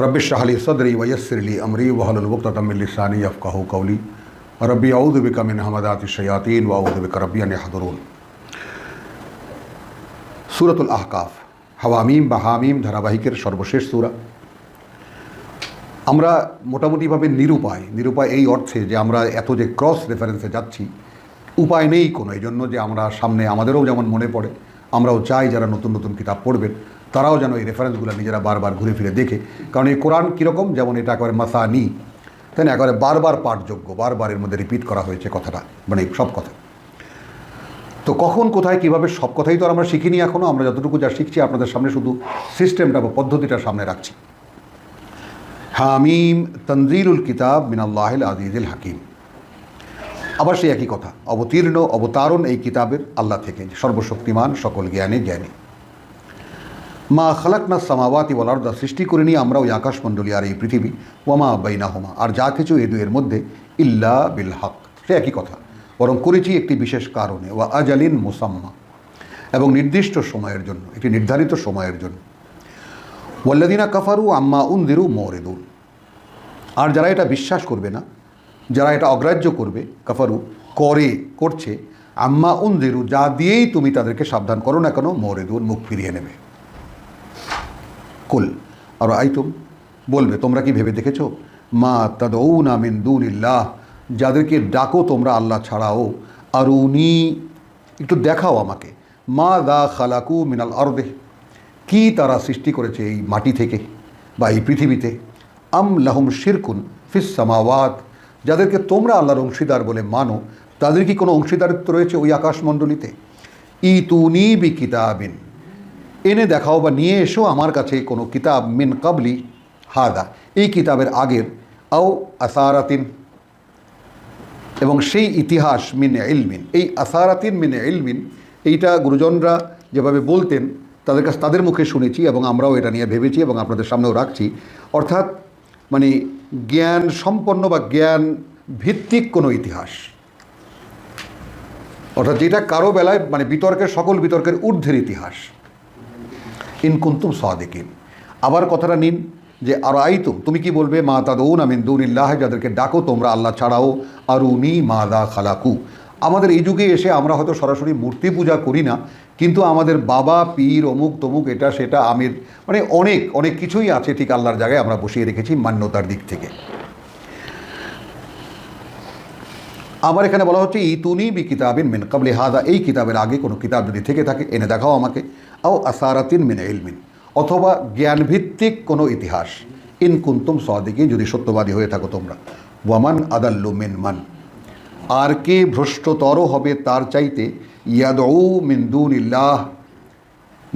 রব্বিশ শাহলি সদরি ওয়সরলি আমরি ওয়াহলুল আফ কাহু কৌলি রব্বি আউদ্দিকা মিন হামাদাতি শয়াতিন ওয়াউদ্দিক রব্বিয়ান হাদরুন সুরতুল আহকাফ হাওয়ামিম বা হামিম ধারাবাহিকের সর্বশেষ সুরা। আমরা মোটামুটিভাবে নিরুপায় নিরুপায় এই অর্থে যে আমরা এত যে ক্রস রেফারেন্সে যাচ্ছি, উপায় নেই কোনো এই জন্য যে আমরা সামনে আমাদেরও যেমন মনে পড়ে, আমরাও চাই যারা নতুন নতুন কিতাব পড়বেন তারাও যেন এই রেফারেন্সগুলো নিজেরা বারবার ঘুরে ফিরে দেখে। কারণ এই কোরআন কীরকম? যেমন এটা একেবারে মাসানি। তাই না? একেবারে বারবার পাঠযোগ্য, বারবার এর মধ্যে রিপিট করা হয়েছে কথাটা। মানে সব কথা। তো কখন, কোথায়, কীভাবে, সব কথাই তো আমরা শিখিনি এখনও আমরা যতটুকু যা শিখছি, আপনাদের সামনে শুধু সিস্টেমটা বা পদ্ধতিটা সামনে রাখছি। হামিম তনজিরুল কিতাব মিনাল্লাহিল আজিজুল হাকিম। আবার সেই একই কথা। অবতীর্ণ, অবতারণ এই কিতাবের আল্লাহ থেকে। সর্বশক্তিমান, সকল জ্ঞানে জ্ঞানী। মা খালাক খালাকনা সামাওয়াতি বলার্দা সৃষ্টি করে নিয়ে আমরা ওই আকাশমণ্ডলী আর এই পৃথিবী। ওয়ামা বাইনাহমা। আর যা কিছু এ দুয়ের মধ্যে, ইল্লা বিল হক। সে একই কথা। বরং করেছি একটি বিশেষ কারণে। ওয়া আজালিন মুসাম্মা। এবং নির্দিষ্ট সময়ের জন্য, একটি নির্ধারিত সময়ের জন্য। ওয়াল্লাদিনা কাফারু আম্মা উন্দিরু মরেদুন আর যারা এটা বিশ্বাস করবে না, যারা এটা অগ্রাহ্য করবে, কাফারু, করে, করছে, আম্মা উন্দিরু যা দিয়েই তুমি তাদেরকে সাবধান করো না কেন মরেদুন মুখ ফিরিয়ে নেবে। কুল। আর আইতুম, বলবে, তোমরা কি ভেবে দেখেছ? মা তাদৌনা মিন দুনিল্লাহ। যাদেরকে ডাকো তোমরা আল্লাহ ছাড়াও। আর উনি, একটু দেখাও আমাকে। মা দা খালাকু মিনাল আরদে। কি তারা সৃষ্টি করেছে এই মাটি থেকে বা এই পৃথিবীতে? আম লাহুম শিরকুন ফিস সামাওয়াত। যাদেরকে তোমরা আল্লাহর অংশীদার বলে মানো, তাদের কি কোনো অংশীদারিত্ব রয়েছে ওই আকাশমণ্ডলীতে? ই তুনি বি কিতাবিন এনে দেখাও বা নিয়ে এসো আমার কাছে কোনো কিতাব মিন কাবলি হাদা। এই কিতাবের আগের, আও আসারাতিন, এবং সেই ইতিহাস মিন ইলমিন। এই আসারাতিন মিন ইলমিন, এইটা গুরুজনরা যেভাবে বলতেন, তাদের কাছে তাদের মুখে শুনেছি এবং আমরাও এটা নিয়ে ভেবেছি এবং আপনাদের সামনেও রাখছি। অর্থাৎ মানে জ্ঞান সম্পন্ন বা জ্ঞান ভিত্তিক কোনো ইতিহাস। অর্থাৎ যেটা কারও বেলায় মানে বিতর্কের, সকল বিতর্কের ঊর্ধ্বের ইতিহাস। ইনকুন্তুম সাদেকিন। আবার কথাটা নিন যে আর আইতুম তুমি কি বলবে? মা তাদৌন আমিন দৌনিল্লাহ, যাদেরকে ডাকো, তোমরা আল্লাহ ছাড়াও আর উনি মা দা খালাকু। আমাদের এই যুগে এসে আমরা হয়তো সরাসরি মূর্তি পূজা করি না, কিন্তু আমাদের বাবা, পীর, অমুক, তমুক, এটা, সেটা, আমির মানে অনেক অনেক কিছুই আছে ঠিক আল্লাহর জায়গায় আমরা বসিয়ে রেখেছি মান্যতার দিক থেকে। আবার এখানে বলা হচ্ছে, ইতুনি বি কিতাবিন মিন কাবলি হাদা। এই কিতাবের আগে কোনো কিতাব যদি থেকে থাকে, এনে দেখাও আমাকে। আও আসারাতিন মিন ইলমিন। অথবা জ্ঞানভিত্তিক কোনো ইতিহাস। ইন কুন্তুম সদিকে যদি সত্যবাদী হয়ে থাকো তোমরা। ওয়ামান আদাল্লু মিন মান। আর কে ভ্রষ্টতর হবে তার চাইতে ইয়াদৌ মিন্দুন ইল্লাহ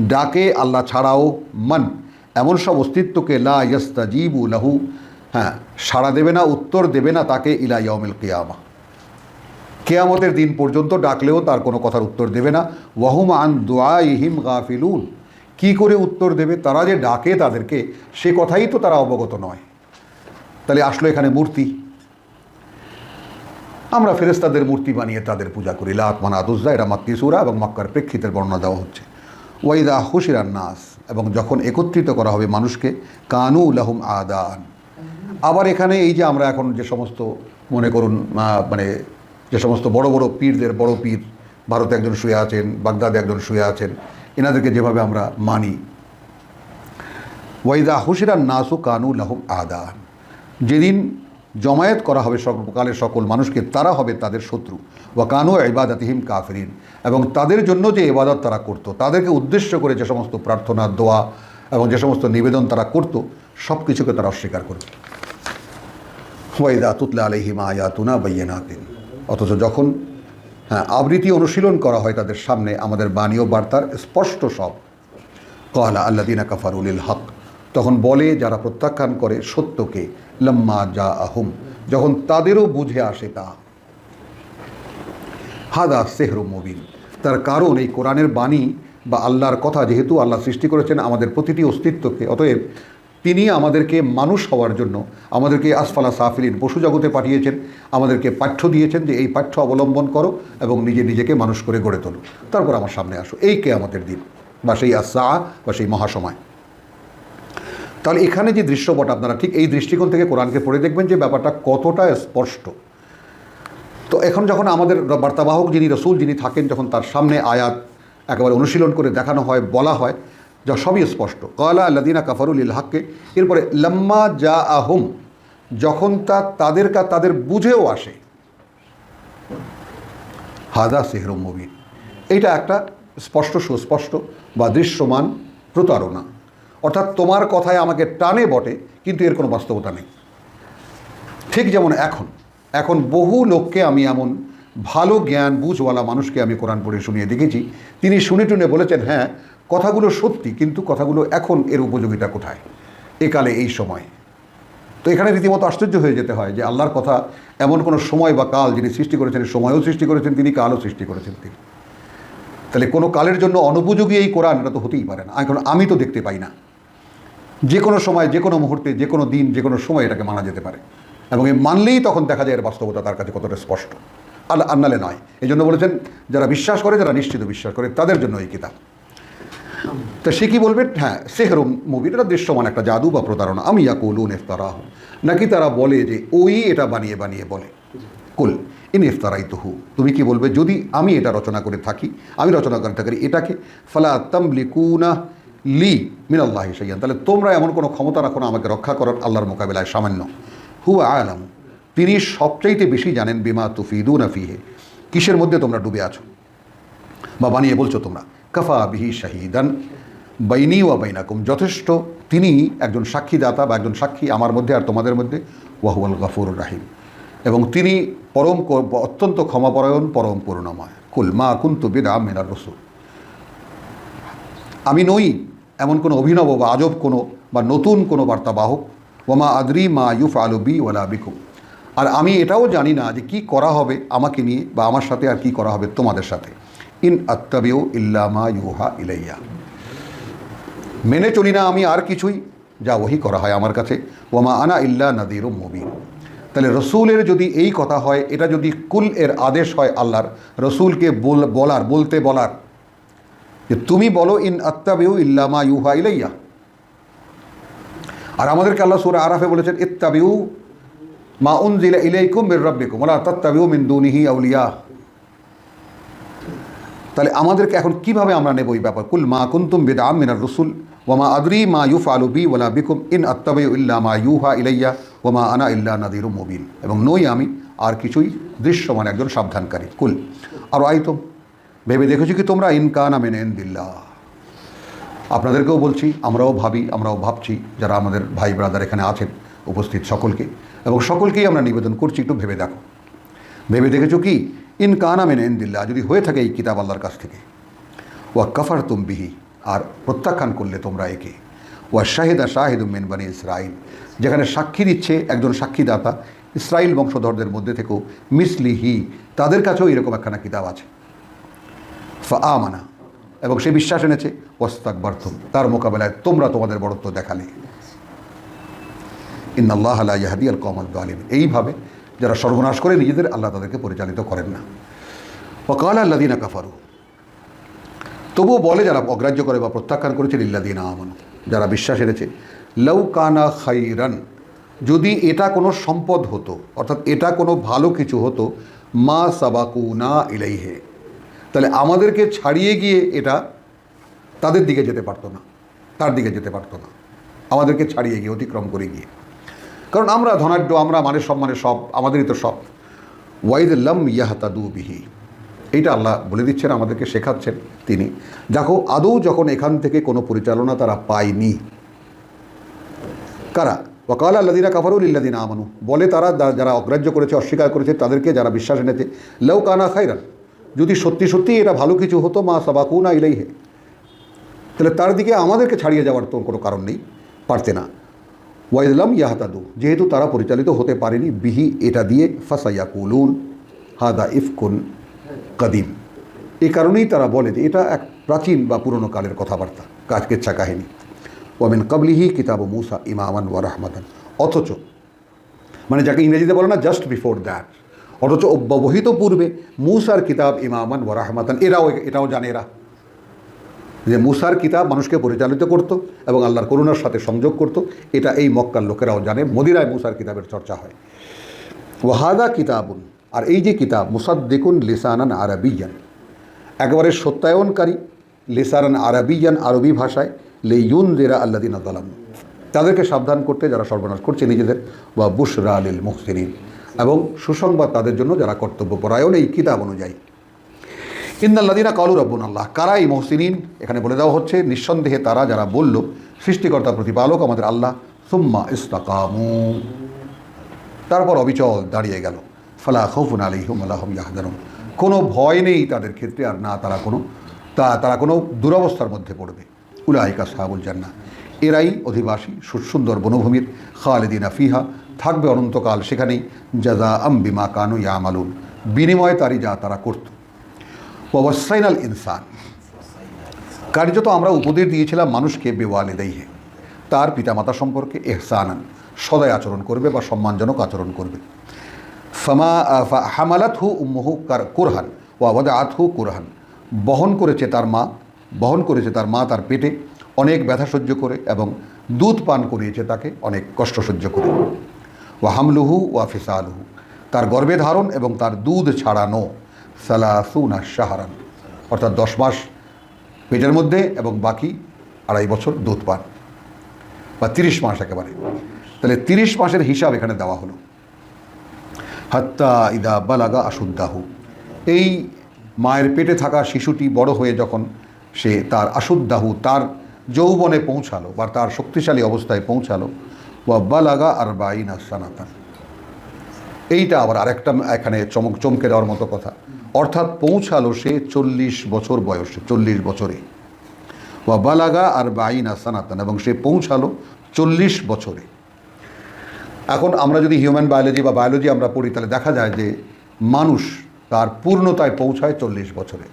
ডাকে আল্লাহ ছাড়াও মান। এমন সব অস্তিত্বকে লা ইয়াস্তাজিবু লাহু। হ্যাঁ সাড়া দেবে না, উত্তর দেবে না তাকে ইলা ইয়াউমিল কিয়ামা। কেয়ামতের দিন পর্যন্ত ডাকলেও তার কোনো কথার উত্তর দেবে না। ওয়াহুম আন দোয়া ইহিম গাফিলুন। কী করে উত্তর দেবে? তারা যে ডাকে তাদেরকে, সে কথাই তো তারা অবগত নয়। তাহলে আসলো এখানে মূর্তি। আমরা ফেরেস্তাদের মূর্তি বানিয়ে তাদের পূজা করি। লাত মানাদুজ্জা এটা মাতৃসুরা এবং মক্কার প্রেক্ষিতের বর্ণনা দেওয়া হচ্ছে। ওয়াইদা হুশিরান নাস, এবং যখন একত্রিত করা হবে মানুষকে, কানু লাহুম আদান। আবার এখানে এই যে আমরা এখন যে সমস্ত মনে করুন মানে যে সমস্ত বড় বড় পীরদের বড় পীর ভারতে একজন শুয়ে আছেন, বাগদাদে একজন শুয়ে আছেন, এনাদেরকে যেভাবে আমরা মানি। ওয়াইদা হুশিরান নাসু কানু লাহুম আদান। যেদিন জমায়েত করা হবে সকলের সকল মানুষকে, তারা হবে তাদের শত্রু। ওয়া কানু ইবাদাতিহিম কাফরিন। এবং তাদের জন্য যে ইবাদত তারা করত, তাদেরকে উদ্দেশ্য করে যে সমস্ত প্রার্থনা, দোয়া এবং যে সমস্ত নিবেদন তারা করত সব কিছুকে তারা অস্বীকার করবে। ওয়াইদা তুতলা আলহিম আয়াতুনা বাইয়ানাতিন। অথচ যখন হ্যাঁ আবৃত্তি অনুশীলন করা হয় তাদের সামনে আমাদের বাণী ও বার্তার স্পষ্ট সব। কহলা আল্লাদিনা কাফারুলিল হক। তখন বলে যারা প্রত্যাখ্যান করে সত্যকে, লম্মা যা আহম যখন তাদেরও বুঝে আসে তা। হাদা সেহরু মুবিন। তার কারণ এই কোরআনের বাণী বা আল্লাহর কথা যেহেতু আল্লাহ সৃষ্টি করেছেন, আমাদের প্রতিটি অস্তিত্বকে, অতএব তিনি আমাদেরকে মানুষ হওয়ার জন্য আমাদেরকে আসফালা সাফিলিন পশু জগতে পাঠিয়েছেন, আমাদেরকে পাঠ্য দিয়েছেন যে এই পাঠ্য অবলম্বন করো এবং নিজে নিজেকে মানুষ করে গড়ে তোলো। তারপর আমার সামনে আসো। এই কে আমাদের দিন বা সেই আসা বা সেই মহাসময়। তাহলে এখানে যে দৃশ্যপট আপনারা, ঠিক এই দৃষ্টিকোণ থেকে কোরআনকে পড়ে দেখবেন যে ব্যাপারটা কতটা স্পষ্ট। তো এখন যখন আমাদের বার্তাবাহক যিনি রসুল যিনি থাকেন, যখন তার সামনে আয়াত একেবারে অনুশীলন করে দেখানো হয়, বলা হয় যা সবই স্পষ্ট। কলা আল্লাদিনা কাফারুল ইল হাক্কে। এরপরে, লম্মা যা আহম যখন তা তাদের কা তাদের বুঝেও আসে। হাদা সেহরম মুবিন। এইটা একটা স্পষ্ট, সুস্পষ্ট বা দৃশ্যমান প্রতারণা। অর্থাৎ তোমার কথায় আমাকে টানে বটে, কিন্তু এর কোনো বাস্তবতা নেই। ঠিক যেমন এখন এখন বহু লোককে আমি এমন ভালো জ্ঞান, বুঝওয়ালা মানুষকে আমি কোরআন পড়ে শুনিয়ে দেখেছি। তিনি শুনে টুনে বলেছেন হ্যাঁ কথাগুলো সত্যি, কিন্তু কথাগুলো এখন এর উপযোগিতা কোথায়? একালে এই সময়। তো এখানে রীতিমতো আশ্চর্য হয়ে যেতে হয় যে আল্লাহর কথা এমন কোনো সময় বা কাল যিনি সৃষ্টি করেছেন, সময়ও সৃষ্টি করেছেন, তিনি কালও সৃষ্টি করেছেন তিনি। তাহলে কোনো কালের জন্য অনুপযোগী এই কোরআন? এটা তো হতেই পারে না। এখন আমি তো দেখতে পাই না। যে কোনো সময়, যে কোনো মুহূর্তে, যে কোনো দিন, যে কোনো সময় এটাকে মানা যেতে পারে। এবং এই মানলেই তখন দেখা যায় এর বাস্তবতা তার কাছে কতটা স্পষ্ট। আল্লাহ আন্নালে নয়। এই জন্য বলেছেন, যারা বিশ্বাস করে, যারা নিশ্চিত বিশ্বাস করে, তাদের জন্য এই কিতাব। তো সে কি বলবে? হ্যাঁ সেহরম মুভি এটা দৃশ্যমান একটা জাদু বা প্রতারণা। আমি ইয়া কলুন ইফতারাহ নাকি তারা বলে যে, ওই এটা বানিয়ে বানিয়ে বলে। কুল, ইন ইফতারাই তহু তুমি কি বলবে? যদি আমি এটা রচনা করে থাকি, আমি রচনা করে থাকি এটাকে, ফালা তামলিকুনা লি মিনাল্লাহ সাইয়ান তাহলে তোমরা এমন কোনো ক্ষমতা রাখো না, আমাকে রক্ষা করার আল্লাহর মোকাবিলায় সামান্য। হু আলাম। তিনি সবচাইতে বেশি জানেন বিমা তুফিদুন ফিহে। কিসের মধ্যে তোমরা ডুবে আছো? বা বানিয়ে বলছো তোমরা? কাফা বিহি শাহিদান বাইনি ওয়া বাইনাকুম। যথেষ্ট তিনি একজন সাক্ষীদাতা বা একজন সাক্ষী আমার মধ্যে আর তোমাদের মধ্যে। ওয়াহুয়াল গফুর রাহিম। এবং তিনি পরম অত্যন্ত ক্ষমাপরায়ণ, পরম করুণাময়। কুল মা কুন্তু বিদা মিনার রসুল। আমি নই এমন কোনো অভিনব বা আজব কোনো বা নতুন কোনো বার্তাবাহক ওমা আদরি মা ইউফ আলু বি ওয়ালা বিকুম। আর আমি এটাও জানি না যে কি করা হবে আমাকে নিয়ে বা আমার সাথে আর কি করা হবে তোমাদের সাথে। ইন আত্তাবিউ ইল্লামা ইউহা ইলাইয়া মেনে চলি না আমি আর কিছুই যা ওহি করা হয় আমার কাছে ওমা আনা ইল্লা নাদির মুবিন তাহলে রসুলের যদি এই কথা হয় এটা যদি কুল এর আদেশ হয় আল্লাহর রসুলকে বল বলার বলতে বলার যে তুমি বলো ইন আত্তাবিউ ইল্লামা ইউহা ইলাইয়া আর আমাদেরকে আল্লাহ সুরা আরাফে বলেছেন ইত্তাবিউ মা উনজিলা ইলাইকুম মির রাব্বিকুম ওয়ালা তাত্তাবিউ মিন দুনিহি আউলিয়া তাহলে আমাদেরকে এখন কীভাবে আমরা নেব এই ব্যাপার? কুল মা কুন্তুম বিদআম মিনার রসুল ওয়ামা আদরি মা ইউফ আলু বি ওয়ালা বিকুম, ইন আত্তাবিউ ইল্লা মা ইউহা ইলাইয়া ওয়ামা আনা ইল্লা নাদিরু মুবিন। এবং নই আমি আর কিছুই দৃশ্যমান একজন সাবধানকারী। কুল, আর আইতম, ভেবে দেখেছি কি তোমরা? ইনকানা মেনে দিল্লা আপনাদেরকেও বলছি, আমরাও ভাবি, আমরাও ভাবছি, যারা আমাদের ভাই ব্রাদার এখানে আছেন, উপস্থিত সকলকে। এবং সকলকেই আমরা নিবেদন করছি, একটু ভেবে দেখো। ভেবে দেখেছ কি? ইন কানা মেনে যদি হয়ে থাকে এই কিতাব আল্লাহর কাছ থেকে। ওয়া কাফার তুম বিহি, আর প্রত্যাখ্যান করলে তোমরা একে। ওয়া শাহিদা শাহিদ মেন বানি ইসরাইল যেখানে সাক্ষী দিচ্ছে একজন সাক্ষীদাতা ইসরাইল বংশধরদের মধ্যে থেকেও, মিসলিহি, তাদের কাছেও এরকম একখানা কিতাব আছে। ফা আমানা, এবং সে বিশ্বাস এনেছে ওস্তাক বার্থম তার মোকাবেলায় তোমরা তোমাদের বড়ত্ব দেখালে। ইন আল্লাহ ইয়াহাদি আল কমদ আলিম এইভাবে যারা সর্বনাশ করে নিজেদের, আল্লাহ তাদেরকে পরিচালিত করেন না। ওকাল আল্লাদিনা কাফারু। তবুও বলে যারা অগ্রাহ্য করে বা প্রত্যাখ্যান করেছে ইল্লাদিনা আমানু, যারা বিশ্বাস এনেছে লৌ কানা খাইরান, যদি এটা কোনো সম্পদ হতো, অর্থাৎ এটা কোনো ভালো কিছু হতো, মা সাবাকু না ইলাইহে, তাহলে আমাদেরকে ছাড়িয়ে গিয়ে এটা তাদের দিকে যেতে পারতো না, তার দিকে যেতে পারতো না। আমাদেরকে ছাড়িয়ে গিয়ে, অতিক্রম করে গিয়ে। কারণ আমরা ধনাঢ্য, আমরা মানে সব মানে সব, আমাদেরই তো সব। ওয়াইদ লম ইয়াহাতাদু বিহি। এইটা আল্লাহ বলে দিচ্ছেন, আমাদেরকে শেখাচ্ছেন তিনি। দেখো, আদৌ যখন এখান থেকে কোনো পরিচালনা তারা পায়নি। কারা? ওকাল আল্লাদিনা কাফারুল ইল্লাদিনা আমানু। বলে তারা যারা অগ্রাহ্য করেছে, অস্বীকার করেছে, তাদেরকে যারা বিশ্বাস এনেছে লেও কানা খাইরান যদি সত্যি সত্যি এটা ভালো কিছু হতো, মা সাবাকু না ইলাইহে। তাহলে তার দিকে আমাদেরকে ছাড়িয়ে যাওয়ার তো কোনো কারণ নেই পারতে না। ওয়াইদলাম ইয়াহাতাদু, যেহেতু তারা পরিচালিত হতে পারেনি, বিহি এটা দিয়ে ফাসাইয়া কুলুন, হাদা ইফকুন কাদিম। এ কারণেই তারা বলে যে এটা এক প্রাচীন বা পুরনো কালের কথাবার্তা কাজকেচ্ছা কাহিনী। ওয়ামিন কাবলিহি কিতাব মুসা ইমামান ওয়া রাহমাতান। অথচ মানে যাকে ইংরেজিতে বলে না জাস্ট বিফোর দ্যাট অথচ অব্যবহিত পূর্বে মুসার কিতাব ইমামান ওয়া রাহমাতান, এরাও এটাও জানে এরা। যে মুসার কিতাব মানুষকে পরিচালিত করত এবং আল্লাহর করুণার সাথে সংযোগ করত, এটা এই মক্কার লোকেরাও জানে মদিরায় মুসার কিতাবের চর্চা হয়। ওয়াহাদা কিতাবুন, আর এই যে কিতাব, মুসাদ্দিকুন লিসানান আরবিয়ান, একেবারে সত্যায়নকারী, লিসানান আরবিয়ান আরবি ভাষায় লেইউন জেরা আল্লাদিন আদালাম তাদেরকে সাবধান করতে যারা সর্বনাশ করছে নিজেদের বা বুশরা আলিল মুহসিনিন। এবং সুসংবাদ তাদের জন্য, যারা কর্তব্যপরায়ণ এই কিতাব অনুযায়ী। ইন্দাল্লাদিনা কালু রব্বুন আল্লাহ কারা এই মহসিনিন, এখানে বলে দেওয়া হচ্ছে, নিঃসন্দেহে তারা যারা বলল, সৃষ্টিকর্তা প্রতিপালক আমাদের আল্লাহ, সুম্মা ইস্তাকামু। তারপর অবিচল দাঁড়িয়ে গেল। ফালা খৌফুন আলিহুম আল্লাহম ইয়াহদানুম কোনো ভয় নেই তাদের ক্ষেত্রে আর না তারা কোনো, তা তারা কোনো দুরবস্থার মধ্যে পড়বে। উলাইকা সাহাবুল জান্না এরাই অধিবাসী সুন্দর বনভূমির, খালেদিনা ফিহা, থাকবে অনন্তকাল সেখানেই জাজা আম বিমা কানু ইয়ামালুন। বিনিময়ে তারই যা তারা করত। ওয়াসাইনাল ইনসান কার্যত আমরা উপদেশ দিয়েছিলাম মানুষকে বেওয়ালেদাইহে তার পিতামাতা সম্পর্কে এহসানান, সদায় আচরণ করবে বা সম্মানজনক আচরণ করবে। ফামা হামালাত হু উম্মহু কার, কোরহান ও আত হু কোরহান। বহন করেছে তার মা, বহন করেছে তার মা তার পেটে, অনেক ব্যথা সহ্য করে এবং দুধ পান করিয়েছে তাকে অনেক কষ্ট সহ্য করে। ও হামলুহু ওয়া ফিসালুহু। তার গর্ভে ধারণ এবং তার দুধ ছাড়ানো। সালাসুনা সাহারান অর্থাৎ দশ মাস পেটের মধ্যে এবং বাকি আড়াই বছর দুধ পান। বা তিরিশ মাস একেবারে। তাহলে তিরিশ মাসের হিসাব এখানে দেওয়া হলো। হাত্তা ইদা বালাগা আসুদ্দাহু এই মায়ের পেটে থাকা শিশুটি বড় হয়ে যখন সে তার আসুদ্দাহু তার যৌবনে পৌঁছালো বা তার শক্তিশালী অবস্থায় পৌঁছালো বা বালাগা আর বাইনা সানাতান। এইটা আবার আরেকটা এখানে চমক চমকে দেওয়ার মতো কথা। অর্থাৎ পৌঁছালো সে চল্লিশ বছর বয়সে, চল্লিশ বছরে। বা বালাগা আর বাইনা সানাতান, এবং সে পৌঁছালো চল্লিশ বছরে। এখন আমরা যদি হিউম্যান বায়োলজি বা বায়োলজি আমরা পড়ি, তাহলে দেখা যায় যে মানুষ তার পূর্ণতায় পৌঁছায় চল্লিশ বছরে।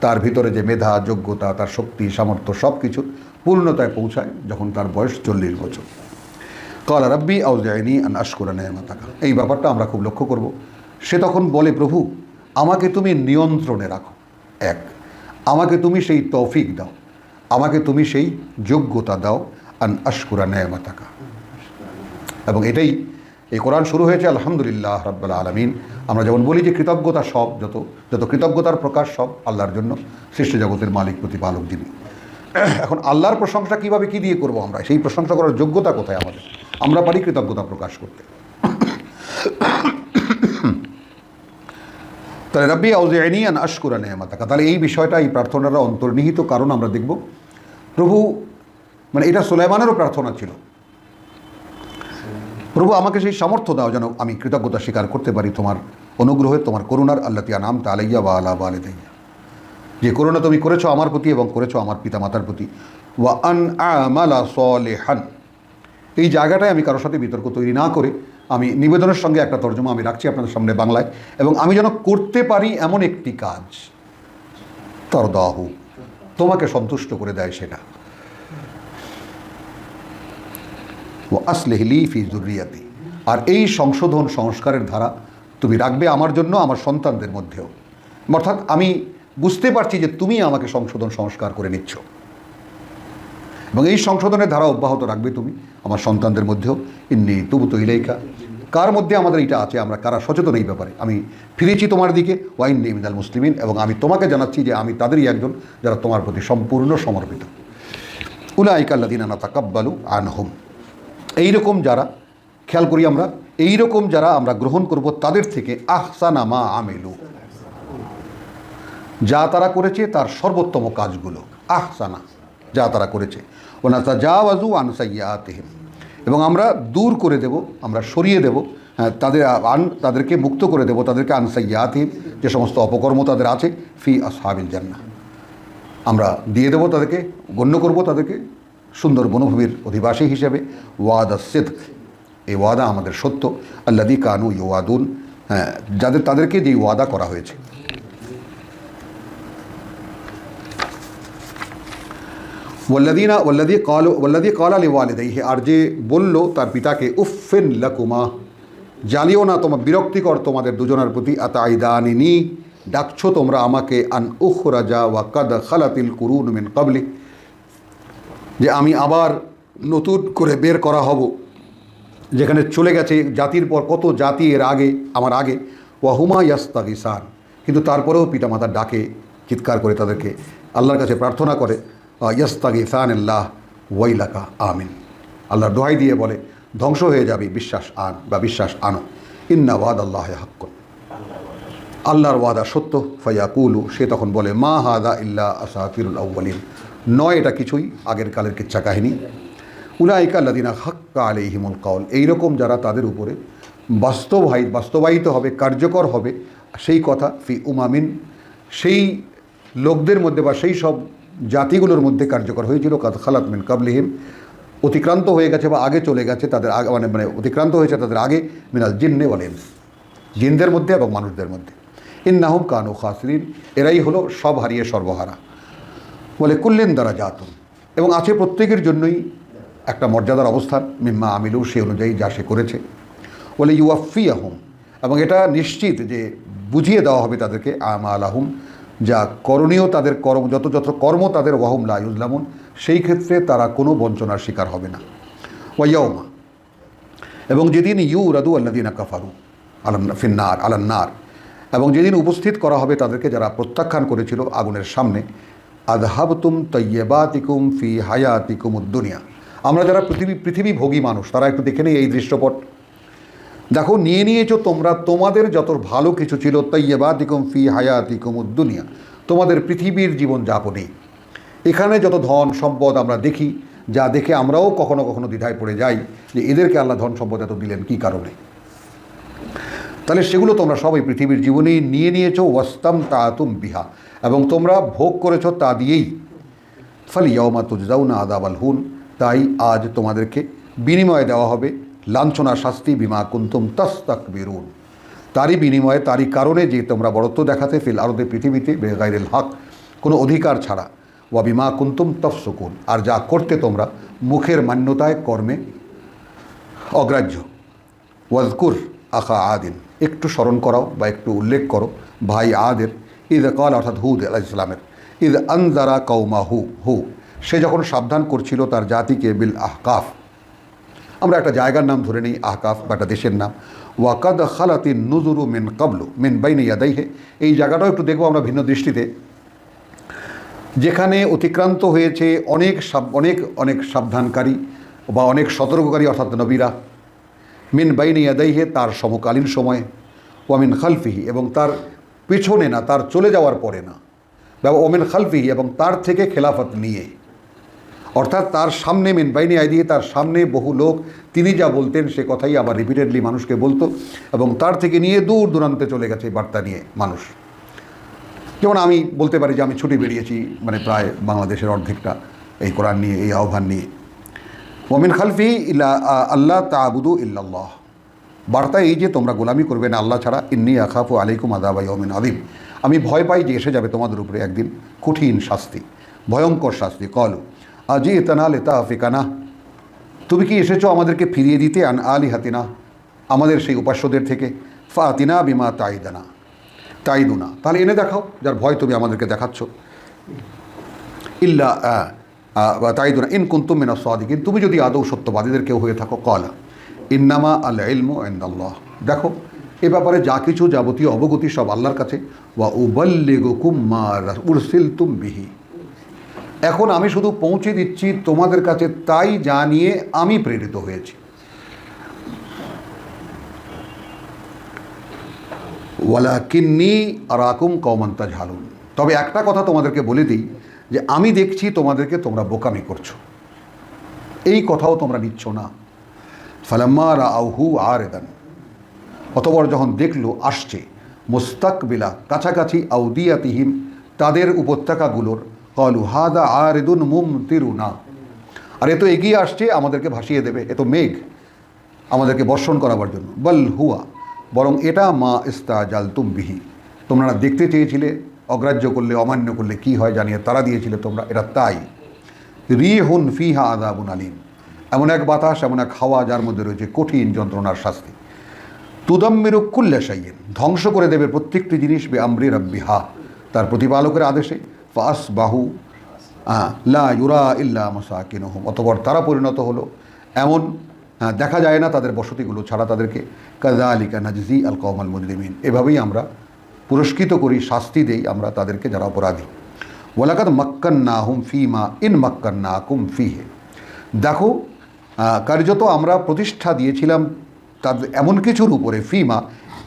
তার ভিতরে যে মেধা, যোগ্যতা, তার শক্তি, সামর্থ্য সব কিছু পূর্ণতায় পৌঁছায় যখন তার বয়স চল্লিশ বছর। কলা রাব্বি আউজাইনি আন আশকুরা নেয়ামাতাকা। এই ব্যাপারটা আমরা খুব লক্ষ্য করব। সে তখন বলে, প্রভু আমাকে তুমি নিয়ন্ত্রণে রাখো। এক, আমাকে তুমি সেই তৌফিক দাও। আমাকে তুমি সেই যোগ্যতা দাও। আন আশকুরা নেয়ামাতাকা। এবং এটাই, এই কোরআন শুরু হয়েছে, আলহামদুলিল্লাহ রাব্বাল আলমিন। আমরা যেমন বলি যে কৃতজ্ঞতা সব, যত যত কৃতজ্ঞতার প্রকাশ সব আল্লাহর জন্য, সৃষ্টি জগতের মালিক, প্রতিপালক যিনি। এখন আল্লাহর প্রশংসা কীভাবে কি দিয়ে করব আমরা? সেই প্রশংসা করার যোগ্যতা কোথায় আমাদের? আমরা পারি কৃতজ্ঞতা প্রকাশ করতে। তাহলে রব্বি আউজাইনি আন আশকুরা নেয়ামাতাকা। তাহলে এই বিষয়টা, এই প্রার্থনাটা অন্তর্নিহিত কারণ আমরা দেখব। প্রভু মানে এটা সুলাইমানেরও প্রার্থনা ছিল। প্রভু, আমাকে সেই সামর্থ্য দাও যেন আমি কৃতজ্ঞতা স্বীকার করতে পারি তোমার অনুগ্রহে, তোমার করুণার, আল্লাহ তিয়া নাম তালাইয়া বা আলা বা আলেদাইয়া যে করুণা তুমি করেছ আমার প্রতি এবং করেছ আমার পিতামাতার প্রতি। ওয়া আন আমালা সলেহান। এই জায়গাটায় আমি কারোর সাথে বিতর্ক তৈরি না করে আমি নিবেদনের সঙ্গে একটা তর্জমা আমি রাখছি আপনাদের সামনে বাংলায়, এবং আমি যেন করতে পারি এমন একটি কাজ তর দাহু তোমাকে সন্তুষ্ট করে দেয় সেটা। ও আসলেহলি ফি জুরিয়াতি আর এই সংশোধন সংস্কারের ধারা তুমি রাখবে আমার জন্য, আমার সন্তানদের মধ্যেও। অর্থাৎ আমি বুঝতে পারছি যে তুমি আমাকে সংশোধন সংস্কার করে নিচ্ছ। এবং এই সংশোধনের ধারা অব্যাহত রাখবে তুমি, আমার সন্তানদের মধ্যেও। ইন্নি তবু তো ইলাইকা। কার মধ্যে আমাদের এটা আছে? আমরা কারা সচেতন এই ব্যাপারে? আমি ফিরেছি তোমার দিকে ওয়াইন নিমিদাল মুসলিমিন, এবং আমি তোমাকে জানাচ্ছি যে আমি তাদেরই একজন যারা তোমার প্রতি সম্পূর্ণ সমর্পিত। উলাইকাল্লাদিন আনা তাকাব্বালু আনহুম। এইরকম যারা, খেয়াল করি আমরা, এইরকম যারা আমরা গ্রহণ করব তাদের থেকে আহসানা মা আমেলু। যা তারা করেছে তার সর্বোত্তম কাজগুলো। আহসানা, যা তারা করেছে। ওনা তা যা ওয়াজু আনসাইয়া আতেহেম এবং আমরা দূর করে দেব আমরা সরিয়ে দেব হ্যাঁ, তাদের আন তাদেরকে মুক্ত করে দেব তাদেরকে আনসাইয়া আতেহেম যে সমস্ত অপকর্ম তাদের আছে ফি আসহাবিল জান্না আমরা দিয়ে দেবো তাদেরকে গণ্য করব তাদেরকে সুন্দর বনভূমির অধিবাসী হিসেবে ওয়াদা সিদ এই ওয়াদা আমাদের সত্য। আল্লাদি কানু ইউয়াদুন হ্যাঁ যাদের তাদেরকে যেই ওয়াদা করা হয়েছে। ওল্লাদিনা ওল্লাদি কাল ওল্লাদি কাল আলী ওয়ালিদাইহে আর যে বলল তার পিতাকে উফিন লাকুমা। জানিও না তোমার বিরক্তিকর তোমাদের দুজনের প্রতি, আতাইদানিনি? ডাকছো তোমরা আমাকে, আন উখ রাজা ওয়া কাদ খালাতিল কুরুন মিন কাবলি। যে আমি আবার নতুন করে বের করা হব, যেখানে চলে গেছে জাতির পর কত জাতি এর আগে, আমার আগে। ওয়াহুমা ইয়াস্তাগিসান। কিন্তু তারপরেও পিতামাতার ডাকে, চিৎকার করে তাদেরকে। আল্লাহর কাছে প্রার্থনা করে ইয়াস্তাগিসান আল্লাহ, ওয়াইলাকা, আমিন। আল্লাহর দোহাই দিয়ে বলে, ধ্বংস হয়ে যাবে, বিশ্বাস আন বা বিশ্বাস আনো। ইন্না ওয়াদ আল্লাহ হাক্কুন। আল্লাহর ওয়াদা সত্য ফাইয়াকুলু সে তখন বলে, মা হাদা ইল্লা আসাফিরুল আউ্বালিন নয় এটা কিছুই আগের কালের কিচ্ছা কাহিনী। উলাইকা আল্লাদিনা হাক্কা আলিহিমুল কাউল। এইরকম যারা তাদের উপরে বাস্তবায়িত বাস্তবায়িত হবে, কার্যকর হবে, সেই কথা ফি উমামিন, সেই লোকদের মধ্যে বা সেই সব জাতিগুলোর মধ্যে কার্যকর হয়েছিল। কাদ খালাত মিন কাবলিহিম। অতিক্রান্ত হয়ে গেছে বা আগে চলে গেছে তাদের আগে মানে মানে অতিক্রান্ত হয়েছে তাদের আগে মিনাল জিন্নে ওয়ালেন্স জিনদের মধ্যে এবং মানুষদের মধ্যে। ইন্নাহুম কানু খাসরিন। এরাই হলো সব হারিয়ে সর্বহারা। বলে কুল্লিন দ্বারা জাতুন এবং আছে প্রত্যেকের জন্যই একটা মর্যাদার অবস্থান। মিম্মা আমিলু, সে অনুযায়ী যা সে করেছে। বলে ইউআফি আহম এবং এটা নিশ্চিত যে বুঝিয়ে দেওয়া হবে তাদেরকে। আমা আলাহুম যা করণীয় তাদের কর্ম, যত যত কর্ম তাদের ওয়াহুম লাইউজলামুন সেই ক্ষেত্রে তারা কোনো বঞ্চনার শিকার হবে না। ওয়াইয়াউমা এবং যেদিন ইউ রাদু আল্লাদিনা কাফারু আলান, ফিন্নার, আলান্নার, এবং যেদিন উপস্থিত করা হবে তাদেরকে যারা প্রত্যাখ্যান করেছিল আগুনের সামনে আদহাবতুম তৈয়বাতিকুম ফি হায়াতিকুম উদ্দুনিয়া আমরা যারা পৃথিবী পৃথিবী ভোগী মানুষ, তারা একটু দেখে নেই এই দৃশ্যপট। দেখো, নিয়ে নিয়েছো তোমরা, তোমাদের যত ভালো কিছু ছিল তৈয়বাতিকুম ফি হায়াতিকুম উদ্দুনিয়া। তোমাদের পৃথিবীর জীবন যাপনেই এখানে যত ধন সম্পদ আমরা দেখি, যা দেখে আমরাও কখনো কখনো দ্বিধায় পড়ে যাই, যে এদেরকে আল্লাহ ধন সম্পদ এত দিলেন কী কারণে? তাহলে সেগুলো তোমরা সবাই পৃথিবীর জীবনেই নিয়ে নিয়েছো, ওয়াস্তাম তাতুম বিহা। এবং তোমরা ভোগ করেছ তা দিয়েই। ফলে ইয়মা তুজাউ না আদাবাল হুন। তাই আজ তোমাদেরকে বিনিময়ে দেওয়া হবে। লাঞ্ছনা, শাস্তি, বিমা, কুন্তুম তস্তাক বেরুন তারই বিনিময়ে, তারই কারণে যে তোমরা বড়ত্ব দেখাতে ফিল আরদে পৃথিবীতে, বেগাইরেল হক, কোনো অধিকার ছাড়া। ওয়া বিমা কুন্তুম তফসুকুন। আর যা করতে তোমরা, মুখের মান্যতায় কর্মে অগ্রাহ্য। ওয়াজকুর আখা আদিন। একটু স্মরণ করাও বা একটু উল্লেখ করো, ভাই আদের। ঈদ কাল অর্থাৎ হুদ আলাহ ইসলামের ঈদ আনজারা কৌমা হু হু। সে যখন সাবধান করছিল তার জাতিকে বিল আহকাফ আমরা একটা জায়গার নাম ধরে নিই, আহকাফ, বা একটা দেশের নাম। ওয়াকাদ খালাতিন নুজুরু মিন কাবলু, মিন বাইনে ইয়াদাইহে। এই জায়গাটাও একটু দেখব আমরা ভিন্ন দৃষ্টিতে। যেখানে অতিক্রান্ত হয়েছে অনেক অনেক অনেক সাবধানকারী বা অনেক সতর্ককারী, অর্থাৎ নবীরা। মিন বাইনে ইয়াদাইহে, তার সমকালীন সময়ে। ওয়ামিন খালফিহি, এবং তার পেছনে না, তার চলে যাওয়ার পরে না। ওমিন খালফিহি, এবং তার থেকে খেলাফত নিয়ে। অর্থাৎ তার সামনে মেন বাইনি আই দিয়ে তার সামনে বহু লোক, তিনি যা বলতেন সে কথাই আবার রিপিটেডলি মানুষকে বলতো এবং তার থেকে নিয়ে দূর দূরান্তে চলে গেছে এই বার্তা নিয়ে মানুষ। যেমন আমি বলতে পারি যে আমি ছুটি বেরিয়েছি মানে প্রায় বাংলাদেশের অর্ধেকটা এই কোরআন নিয়ে, এই আহ্বান নিয়ে। ওমিন খালফি ইল্লা আল্লাহ তাবুদু ইল্লাল্লাহ। বার্তা এই যে তোমরা গোলামি করবে না আল্লাহ ছাড়া, ইন্নি আখাফু আলাইকুম আদাবাই অমিন আদিম আমি ভয় পাই যে এসে যাবে তোমাদের উপরে একদিন কঠিন শাস্তি, ভয়ঙ্কর শাস্তি। কল আজি এতানা লেতা আফিকানা তুমি কি এসেছ আমাদেরকে ফিরিয়ে দিতে আন আলি হাতিনা আমাদের সেই উপাস্যদের থেকে। ফাতিনা বিমা তাইদানা। তাইদুনা। তাহলে এনে দেখাও, যার ভয় তুমি আমাদেরকে দেখাচ্ছ। ইল্লা তাইদুনা। ইন কুন্তুম মিনা সাদিকিন। তুমি যদি আদৌ সত্যবাদীদের কেউ হয়ে থাকো কলা ইন্নামা আল ইলমু ইন্দাল্লাহ। দেখো, এ ব্যাপারে যা কিছু যাবতীয় অবগতি সব আল্লাহর কাছে। ওয়া উবাল্লিগুকুম মা উরসিল তুম বিহি। এখন আমি শুধু পৌঁছে দিচ্ছি তোমাদের কাছে তাই যা নিয়ে আমি প্রেরিত হয়েছি। ওয়ালা কিন্নি আরাকুম কৌমন্তা ঝালুন তবে একটা কথা তোমাদেরকে বলে দিই, যে আমি দেখছি তোমাদেরকে তোমরা বোকামি করছ। এই কথাও তোমরা নিচ্ছ না। ফালাম্মা রা আউহু আর এদান অতবর যখন দেখল, আসছে, মুস্তাকবিলা, কাছাকাছি আউদিয়াতিহিম, তাদের উপত্যকাগুলোর কলু, হাদা আরেদুন মুম তিরুনা আর এ তো এগিয়ে আসছে, আমাদেরকে ভাসিয়ে দেবে। এ তো মেঘ আমাদেরকে বর্ষণ করাবার জন্য। বল হুয়া, বরং এটা মা ইস্তা জাল বিহি। তোমরা দেখতে চেয়েছিলে, অগ্রাহ্য করলে, অমান্য করলে কি হয় জানিয়ে তারা দিয়েছিলে তোমরা এটা তাই। রি হুন ফিহা আদাবুন আলিম। এমন এক বাতাস, এমন এক হাওয়া যার মধ্যে রয়েছে কঠিন যন্ত্রণার শাস্তি। তুদম্মিরু কুল্লা ধ্বংস করে দেবে প্রত্যেকটি জিনিস বে আমরি রব্বিহা, তার প্রতিপালকের আদেশে। ফাস বাহু লা ইউরা ইল্লা মাসাকিনহুম, অতপর তারা পরিণত হলো। এমন দেখা যায় না তাদের বসতিগুলো ছাড়া তাদেরকে। কাজা আলিকা নাজি আল কৌমাল মুজরিমিন। এভাবেই আমরা পুরস্কৃত করি, শাস্তি দেই আমরা তাদেরকে যারা অপরাধী। ওলাকাত মাক্কান্না হুম ফি মা ইন মাক্কান্না কুম ফি হে দেখো কার্যত আমরা প্রতিষ্ঠা দিয়েছিলাম তাদের এমন কিছুর উপরে, ফিমা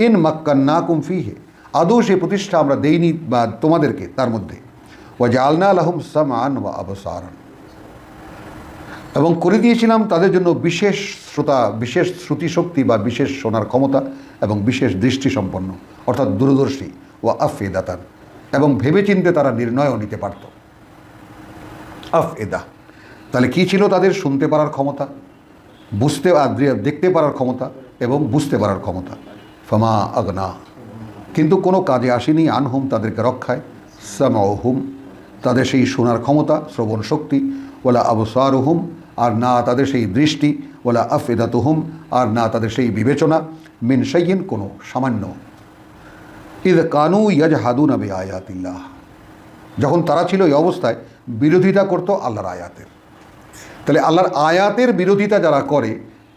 ইন মাক্কান্না কুম ফি হে আদৌ সেই প্রতিষ্ঠা আমরা দেইনি বা তোমাদেরকে তার মধ্যে। ও জালনা আলহম সামান ওয়া আবসারন এবং করে দিয়েছিলাম তাদের জন্য বিশেষ শ্রোতা, বিশেষ শ্রুতিশক্তি বা বিশেষ শোনার ক্ষমতা এবং বিশেষ দৃষ্টি সম্পন্ন, অর্থাৎ দূরদর্শী ও আফেদাতান এবং ভেবেচিন্তে তারা নির্ণয়ও নিতে পারত। আফ আফেদা তাহলে কী ছিল তাদের শুনতে পারার ক্ষমতা? বুঝতে দেখতে পারার ক্ষমতা এবং বুঝতে পারার ক্ষমতা। ফমা আগনা। কিন্তু কোনো কাজে আসেনি, আনহুম তাদেরকে রক্ষায়। সামাহুম তাদের সেই শোনার ক্ষমতা, শ্রবণ শক্তি ওলা আবসারুহুম, আর না তাদের সেই দৃষ্টি ওলা আফেদাতুহুম, আর না তাদের সেই বিবেচনা, মিন কোনো সামান্য। ইদ কানু ইয়াজ আবে আয়াতিল্লাহ যখন তারা ছিল এই অবস্থায়, বিরোধিতা করতো আল্লাহর আয়াতের। তাহলে আল্লাহর আয়াতের বিরোধিতা যারা করে,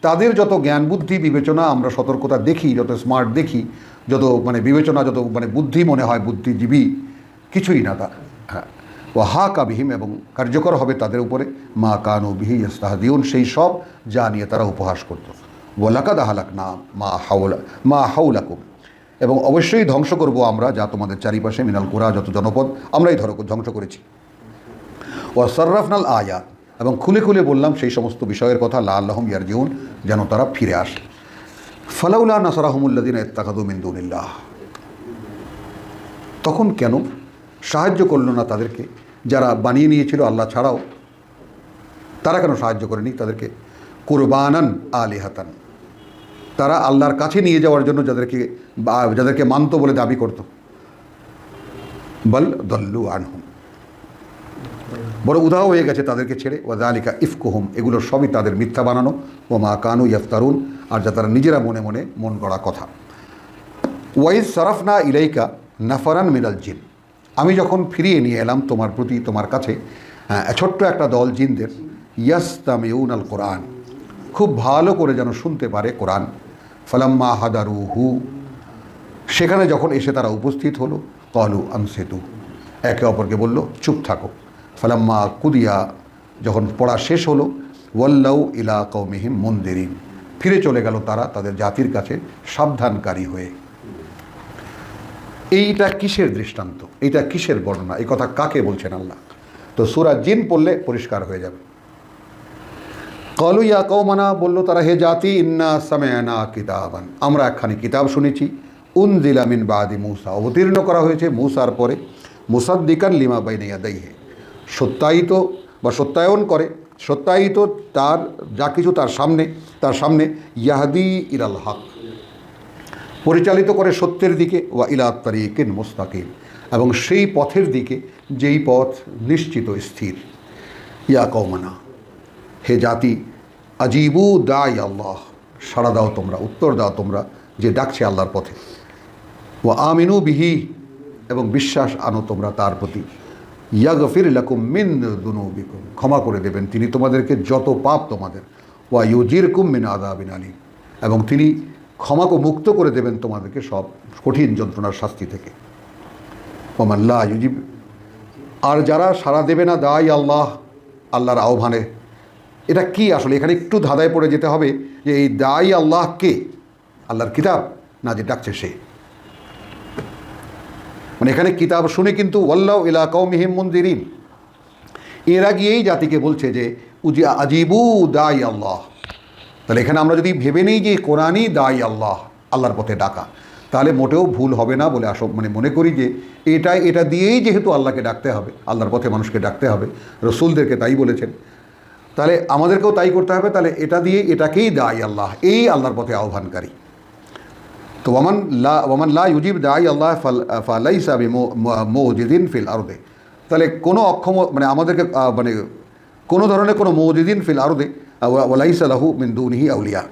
তাদের যত জ্ঞান, বুদ্ধি, বিবেচনা আমরা সতর্কতা দেখি, যত স্মার্ট দেখি, যত মানে বিবেচনা, যত মানে বুদ্ধি মনে হয়, বুদ্ধিজীবী, কিছুই না তা। ও হা কাবিহিম এবং কার্যকর হবে তাদের উপরে। মা কানু বিহি ইস্তাহাদিউন, সেই সব যা নিয়ে তারা উপহাস করত। ওলাকাদ আহালাক না মা হাউলা মা হাউলাকুম এবং অবশ্যই ধ্বংস করব আমরা, যা তোমাদের চারিপাশে, মিনাল কুরা, যত জনপদ, আমরাই ধরো, ধ্বংস করেছি। ও সর্রাফনাল আয়াত এবং খুলে খুলে বললাম সেই সমস্ত বিষয়ের কথা, লা আল্লাহম ইয়ারজিউন, যেন তারা ফিরে আসে। ফালাউলা নাসারাহমুল্লাদিন এত্তাকাদু মিন্দুনিল্লাহ তখন কেন সাহায্য করল না তাদেরকে। যারা বানিয়ে নিয়েছিল আল্লাহ ছাড়াও, তারা কেন সাহায্য করেনি তাদেরকে? কোরবানান আলিহাতান। তারা আল্লাহর কাছে নিয়ে যাওয়ার জন্য যাদেরকে যাদেরকে মানত বলে দাবি করত। বল দল্লু আনহুম। বড় উদাহ হয়ে গেছে তাদেরকে ছেড়ে। ওয়াদালিকা ইফকুহুম। এগুলো সবই তাদের মিথ্যা বানানো। ও মা কানু ইফতারুন আর যা তারা নিজেরা মনে মনে মন গড়া কথা। ওয়াইজ সারাফনা ইলাইকা নাফারান মিনাল জিন। আমি যখন ফিরিয়ে নিয়ে এলাম তোমার প্রতি তোমার কাছে হ্যাঁ, ছোট্ট একটা দল জিনদের ইয়াস্তামিউন আল কোরআন। খুব ভালো করে যেন শুনতে পারে কোরআন। ফালাম্মা হাদারু হু সেখানে যখন এসে তারা উপস্থিত হলো কলু আনসেতু একে অপরকে বলল চুপ থাকো। ফালাম্মা কুদিয়া যখন পড়া শেষ হলো ওয়াল্লাউ ইলা কৌমিহিম মন্দিরিন। ফিরে চলে গেল তারা তাদের জাতির কাছে সাবধানকারী হয়ে। এইটা কিসের দৃষ্টান্ত? এইটা কিসের বর্ণনা? এই কথা কাকে বলছেন আল্লাহ? তো সুরা জিন পড়লে পরিষ্কার হয়ে যাবে। কলু ইয়া কৌমানা বলল তারা, হে জাতি, ইন্না সামেয়ানা কিতাবান। আমরা একখানি কিতাব শুনেছি। উন জিলামিন বাদি মূসা। অবতীর্ণ করা হয়েছে মূসার পরে। মুসাদ্দিকান লিমা বাইনিয়া দেহে সত্যায়িত বা সত্যায়ন করে। সত্যায়িত তার, যা কিছু তার সামনে তার সামনে ইয়াহাদি ইরাল হক। পরিচালিত করে সত্যের দিকে ওয়া ইলা তারিকিন মুস্তাকিম। এবং সেই পথের দিকে যেই পথ নিশ্চিত স্থির। ইয়া কৌমানা হে জাতি, আজিবু দাই আল্লাহ, সাড়া দাও তোমরা, উত্তর দাও তোমরা যে ডাকছে আল্লাহর পথে। ও আমিনু বিহি, এবং বিশ্বাস আনো তোমরা তার প্রতি। ইয়াগফির লাকুম মিন দুনুবিকুম, ক্ষমা করে দেবেন তিনি তোমাদেরকে যত পাপ তোমাদের। ওয়া ইউজির কুম মিন আদাবিন আলী এবং তিনি ক্ষমাকে মুক্ত করে দেবেন তোমাদেরকে সব কঠিন যন্ত্রণার শাস্তি থেকে। ওমাল্লা ইউজিব, আর যারা সাড়া দেবে না দায় আল্লাহ, আল্লাহর আহ্বানে। এটা কি আসলে? এখানে একটু ধাঁধায় পড়ে যেতে হবে যে এই দায়ী আল্লাহ কে? আল্লাহর কিতাব না যে ডাকছে সে। মানে এখানে কিতাব শুনে কিন্তু ওয়াল্লাহ ইলা কৌমিহিম মন্দিরিন এরা গিয়েই জাতিকে বলছে যে উজি আজিবু দাই আল্লাহ। তাহলে এখানে আমরা যদি ভেবে নিই যে কোরআনই দায় আল্লাহ, আল্লাহর পথে ডাকা, তাহলে মোটেও ভুল হবে না বলে আসব মানে মনে করি যে এটাই এটা দিয়েই যেহেতু আল্লাহকে ডাকতে হবে, আল্লাহর পথে মানুষকে ডাকতে হবে, রসুলদেরকে তাই বলেছেন। তাহলে আমাদেরকেও তাই করতে হবে, তাহলে এটা দিয়ে এটাকেই দায় আল্লাহ, এই আল্লাহর পথে আহ্বানকারী। তো ওমান লা ওমান লা ইউজিব দাই আল্লাহ ফাল ফালাই সাবি মৌজিদিন ফিল আরদে। তাহলে কোনো অক্ষম মানে আমাদেরকে মানে কোনো ধরনের কোনো মৌজিদিন ফিল আরদে ওয়ালাইস আলাহু মিন দুনিহি আউলিয়া।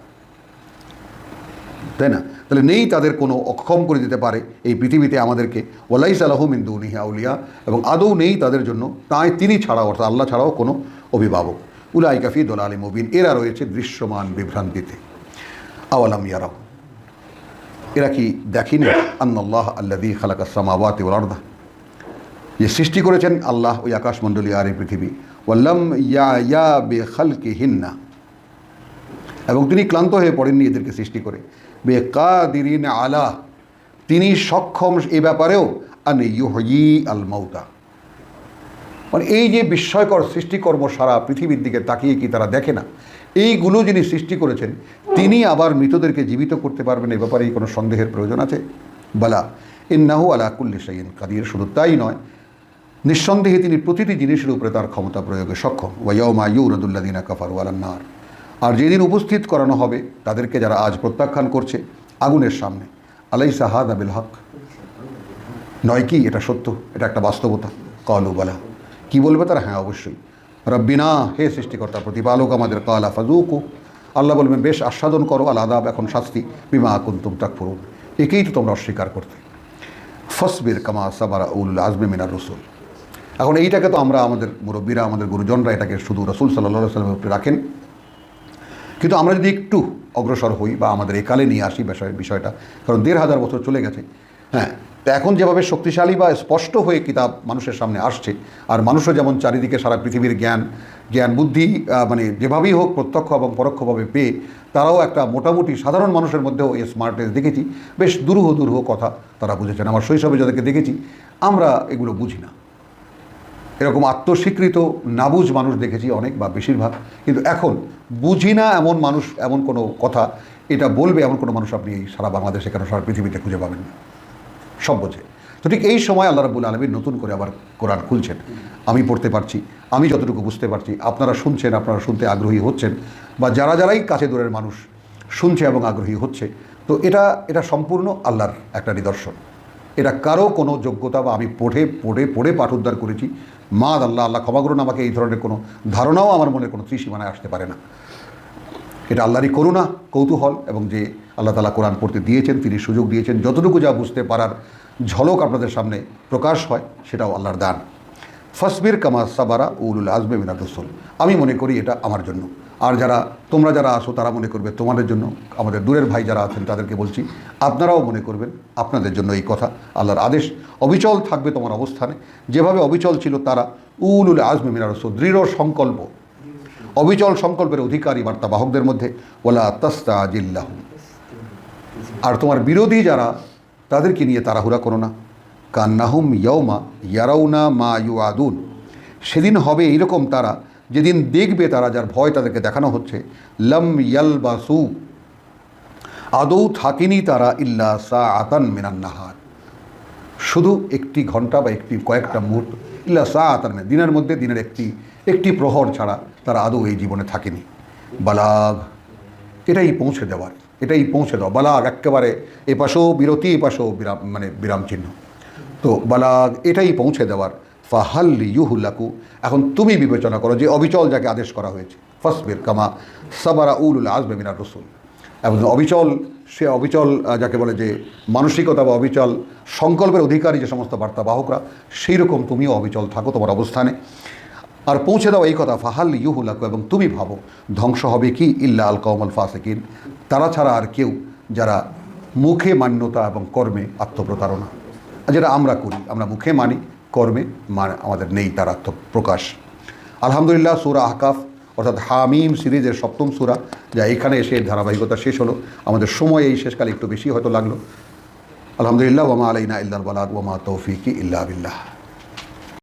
তাই না? তাহলে নেই তাদের কোনো অক্ষম করে দিতে পারে এই পৃথিবীতে আমাদেরকে। ওয়ালাইস আলহমিন দুনিহা উলিয়া এবং আদৌ নেই তাদের জন্য। তাই তিনি ছাড়াও, অর্থাৎ আল্লাহ ছাড়াও কোনো অভিভাবক। উলাই কাফি দোল আলী মুবিন। এরা রয়েছে দৃশ্যমান বিভ্রান্তিতে। আওয়ালাম ইয়ারাও এরা কি দেখিনি? আন্নাল্লাহ আল্লাদি খালাকা সামাওয়াতি ওয়াল আরদা। যে সৃষ্টি করেছেন আল্লাহ ওই আকাশমণ্ডলী আর এই পৃথিবী। ওয়াল্লাম ইয়া ইয়া বে খালকে হিন্না এবং তিনি ক্লান্ত হয়ে পড়েননি এদেরকে সৃষ্টি করে। বে কাদিরিন আলা, তিনি সক্ষম এ ব্যাপারেও, আন ইউহি আল মৌতা মানে এই যে বিস্ময়কর সৃষ্টিকর্ম সারা পৃথিবীর দিকে তাকিয়ে কি তারা দেখে না? এইগুলো যিনি সৃষ্টি করেছেন, তিনি আবার মৃতদেরকে জীবিত করতে পারবেন, এ ব্যাপারে কোনো সন্দেহের প্রয়োজন আছে? বালা, ইন্নাহু আলা কুল্লি সাইন কাদির। শুধু তাই নয় নিঃসন্দেহে তিনি প্রতিটি জিনিসের উপরে তার ক্ষমতা প্রয়োগে সক্ষম। ওয়াইমা ইউরদুল্লাদিনা কাফার ওয়ালান্নার আর যেদিন উপস্থিত করানো হবে, তাদেরকে যারা আজ প্রত্যাখ্যান করছে, আগুনের সামনে। আলাই সাহাদ আবিল হক। নয় কি, এটা সত্য, এটা একটা বাস্তবতা। কলু বলা। কি বলবে তারা? হ্যাঁ অবশ্যই। রব্বিনা, হে সৃষ্টিকর্তা, প্রতিপালক আমাদের, কালা ফাজুকু আল্লাহ বলবেন, বেশ আস্বাদন করো, আল আদাব এখন শাস্তি। বিমা কুন্তুম তাক ফুরুন একেই তো তোমরা অস্বীকার করতে। ফসবির কামা সাবারা উল আজমে মিনার রসুল। এখন এইটাকে তো আমরা আমাদের মুরব্বীরা, আমাদের গুরুজনরা এটাকে শুধু রসুল সাল্লাহ সাল্লামের উপরে রাখেন। কিন্তু আমরা যদি একটু অগ্রসর হই বা আমাদের একালে নিয়ে আসি বিষয়, বিষয়টা, কারণ দেড় হাজার বছর চলে গেছে হ্যাঁ তো এখন যেভাবে শক্তিশালী বা স্পষ্ট হয়ে কিতাব মানুষের সামনে আসছে, আর মানুষও যেমন চারিদিকে সারা পৃথিবীর জ্ঞান জ্ঞান, বুদ্ধি মানে যেভাবেই হোক প্রত্যক্ষ এবং পরোক্ষভাবে পেয়ে, তারাও একটা মোটামুটি সাধারণ মানুষের মধ্যেও এই স্মার্টনেস দেখেছি। বেশ দুরূহ দুরূহ কথা তারা বুঝেছেন। আমার শৈশবে যাদেরকে দেখেছি, আমরা এগুলো বুঝি না। এরকম আত্মস্বীকৃত, নাবুজ মানুষ দেখেছি অনেক বা বেশিরভাগ। কিন্তু এখন বুঝি না এমন মানুষ, এমন কোনো কথা, এটা বলবে এমন কোনো মানুষ আপনি সারা বাংলাদেশে কেন সারা পৃথিবীতে খুঁজে পাবেন না। সব বোঝে। তো ঠিক এই সময় আল্লাহ রাবুল আলমী নতুন করে আবার কোরআন খুলছেন। আমি পড়তে পারছি, আমি যতটুকু বুঝতে পারছি, আপনারা শুনছেন, আপনারা শুনতে আগ্রহী হচ্ছেন, বা যারা যারাই কাছে দূরের মানুষ শুনছে এবং আগ্রহী হচ্ছে, তো এটা এটা সম্পূর্ণ আল্লাহর একটা নিদর্শন। এটা কারও কোনো যোগ্যতা বা আমি পড়ে পড়ে পড়ে পাঠ উদ্ধার করেছি মা আল্লাহ আল্লাহ ক্ষমা করুন আমাকে এই ধরনের কোনো ধারণাও আমার মনে কোনো ত্রিসীমানায় আসতে পারে না। এটা আল্লাহরই করুণা, কৌতূহল এবং যে আল্লাহ তালা কোরআন পড়তে দিয়েছেন, তিনি সুযোগ দিয়েছেন, যতটুকু যা বুঝতে পারার ঝলক আপনাদের সামনে প্রকাশ হয়, সেটাও আল্লাহর দান। ফসবির কামা সাবারা উলুল আজমে মিনাদুসুল আমি মনে করি এটা আমার জন্য। আর যারা, তোমরা যারা আসো তারা মনে করবে তোমাদের জন্য, আমাদের দূরের ভাই যারা আছেন তাদেরকে বলছি, আপনারাও মনে করবেন আপনাদের জন্য এই কথা, আল্লাহর আদেশ। অবিচল থাকবে তোমার অবস্থানে। যেভাবে অবিচল ছিল তারা উল উল আজমে মিনার দৃঢ় সংকল্প। অবিচল সংকল্পের অধিকারী বার্তাবাহকদের মধ্যে ওলা তাস্তা জিল্লাহ আর তোমার বিরোধী যারা, তাদেরকে নিয়ে তাড়াহুড়া করো না। কান্নাহুম ইয়ৌমা ইয়ারাউনা মা ইউ আদুন সেদিন হবে এইরকম তারা যেদিন দেখবে তারা যার ভয় তাদেরকে দেখানো হচ্ছে। লম ইয়াল বাসু আদৌ থাকেনি তারা ইল্লা সা আতান মিনান নাহার। শুধু একটি ঘণ্টা বা একটি কয়েকটা মুহূর্ত। ইল্লা সা আতান। দিনের মধ্যে, দিনের একটি একটি প্রহর ছাড়া তারা আদৌ এই জীবনে থাকেনি। বালাগ, এটাই পৌঁছে দেওয়ার, এটাই পৌঁছে দেওয়া। বালাগ একেবারে এপাশেও বিরতি, এপাশেও বিরাম মানে বিরাম চিহ্ন। তো বালাগ, এটাই পৌঁছে দেওয়ার ফাহাল্লি ইউহুল্লাকু। এখন তুমি বিবেচনা করো যে অবিচল যাকে আদেশ করা হয়েছে। ফসবির কামা সাবারা উল আজবে মিনার রসুল। এবং অবিচল, সে অবিচল যাকে বলে যে মানসিকতা বা অবিচল, সংকল্পের অধিকারী যে সমস্ত বার্তাবাহকরা সেই রকম তুমিও অবিচল থাকো তোমার অবস্থানে। আর পৌঁছে দাও এই কথা ফাহাল ইউহুলাকু এবং তুমি ভাবো, ধ্বংস হবে কি ইল্লা আল কৌমল ফাসেকিন। তারা ছাড়া আর কেউ যারা মুখে মান্যতা এবং কর্মে আত্মপ্রতারণা। যেটা আমরা করি, আমরা মুখে মানি কর্মে মানে আমাদের নেই তার আত্মপ্রকাশ আলহামদুলিল্লাহ সুরা আহকাফ, অর্থাৎ হামিম সিরিজের সপ্তম সুরা, যা এখানে এসে ধারাবাহিকতা শেষ হলো। আমাদের সময় এই শেষকালে একটু বেশি হয়তো লাগল। আলহামদুলিল্লাহ ওমা আলাইনা ইল্লাল বালাগ ওমা তৌফিকি ইল্লা বিল্লাহ।